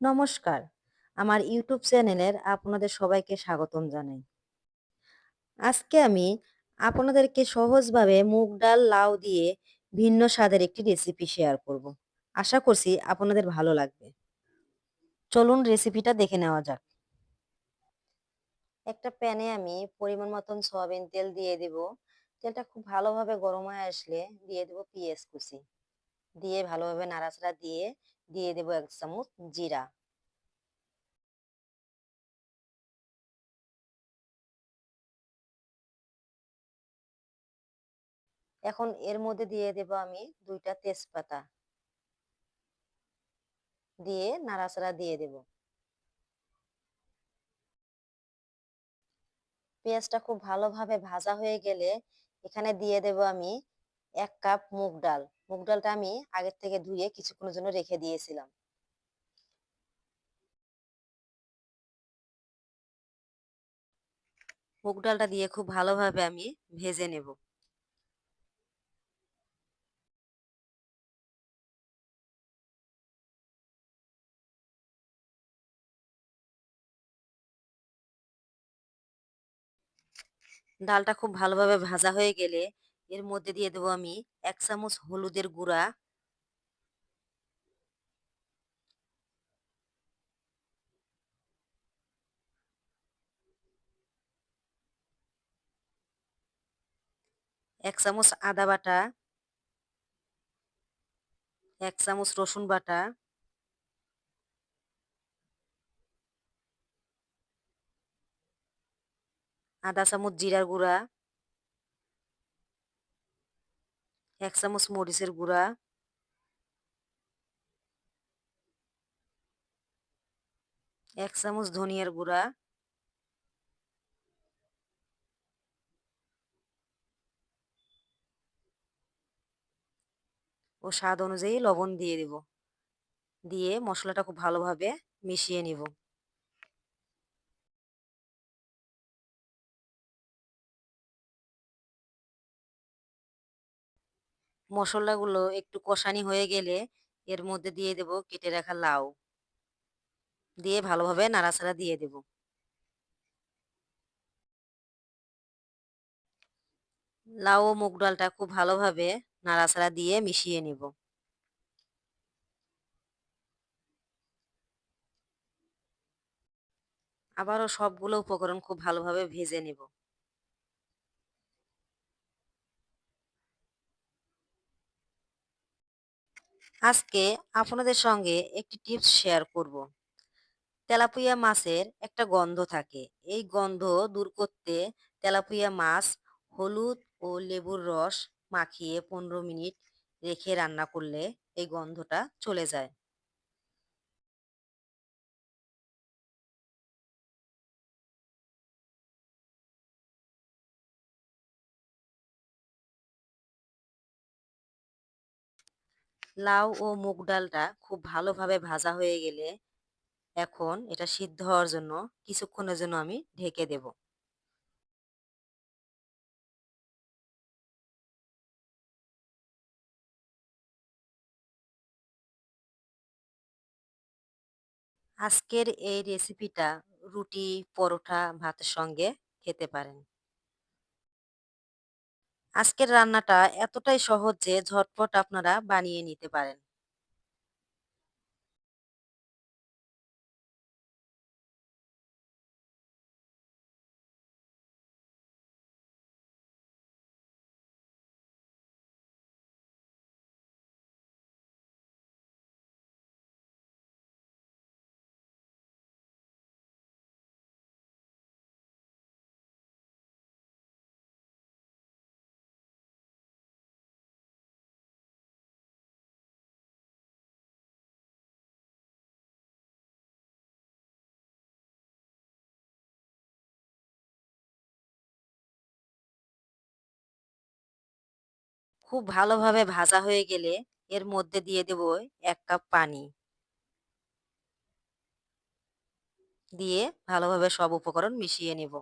নমস্কার। আমার ইউটিউব চ্যানেলের আপনাদের সবাইকে স্বাগতম জানাই। আজকে আমি আপনাদেরকে সহজভাবে মুগ ডাল, লাউ দিয়ে ভিন্ন স্বাদের একটি রেসিপি শেয়ার করব। আশা করছি আপনাদের ভালো লাগবে। চলুন রেসিপিটা দেখে নেওয়া যাক। একটা প্যানে আমি পরিমাণ মতন সয়াবিন তেল দিয়ে দেব। তেলটা খুব ভালোভাবে গরম হয়ে আসলে দিয়ে দেব পেঁয়াজ কুচি। দিয়ে ভালোভাবে নাড়াচাড়া দিয়ে দিয়ে দেব এক চামচ জিরা। এখন এর মধ্যে দিয়ে দেব আমি দুইটা তেজপাতা। দিয়ে নাড়াচাড়া দিয়ে দেব। পেঁয়াজটা খুব ভালোভাবে ভাজা হয়ে গেলে এখানে দিয়ে দেব আমি এক কাপ মুগ ডাল। মুগ ডালটা আমি আগের থেকে ধুয়ে কিছুক্ষণের জন্য রেখে দিয়েছিলাম। মুগ ডালটা দিয়ে খুব ভালোভাবে আমি ভেজে নেব। ডালটা খুব ভালোভাবে ভাজা হয়ে গেলে এর মধ্যে দিয়ে দেবো আমি এক চামচ হলুদের গুঁড়া। এক চামচ আদা বাটা। এক চামচ রসুন বাটা। আধা চামচ জিরার গুঁড়া। এক চামচ মরিচের গুঁড়া। এক চামচ ধনিয়ার গুঁড়া। ও স্বাদ অনুযায়ী লবণ দিয়ে দেব। দিয়ে মশলাটা খুব ভালোভাবে মিশিয়ে নিব। মশলাগুলো একটু কষানি হয়ে গেলে এর মধ্যে দিয়ে দেব কেটে রাখা লাউ। দিয়ে ভালোভাবে নাড়াচাড়া দিয়ে দেব। লাউ ও মুগ ডালটা খুব ভালোভাবে নাড়াচাড়া দিয়ে মিশিয়ে নিব। আবারও সবগুলো উপকরণ খুব ভালোভাবে ভেজে নেব। আজকে আপনাদের সঙ্গে একটি টিপস শেয়ার করব। তেলাপুয়া মাছের একটা গন্ধ থাকে। এই গন্ধ দূর করতে তেলাপুয়া মাছ হলুদ ও লেবুর রস মাখিয়ে পনেরো মিনিট রেখে রান্না করলে এই গন্ধটা চলে যায়। লাউ ও মুগ ডালটা খুব ভালোভাবে ভাজা হয়ে গেলে এখন এটা সিদ্ধ হওয়ার জন্য কিছুক্ষণের জন্য আমি ঢেকে দেব। আজকের এই রেসিপিটা রুটি, পরোটা, ভাতের সঙ্গে খেতে পারেন। আজকের রান্নাটা এতটাই সহজ যে ঝটপট আপনারা বানিয়ে নিতে পারেন। খুব ভালোভাবে ভাজা হয়ে গেলে এর মধ্যে দিয়ে দেব এক কাপ পানি। দিয়ে ভালোভাবে সব উপকরণ মিশিয়ে নেব।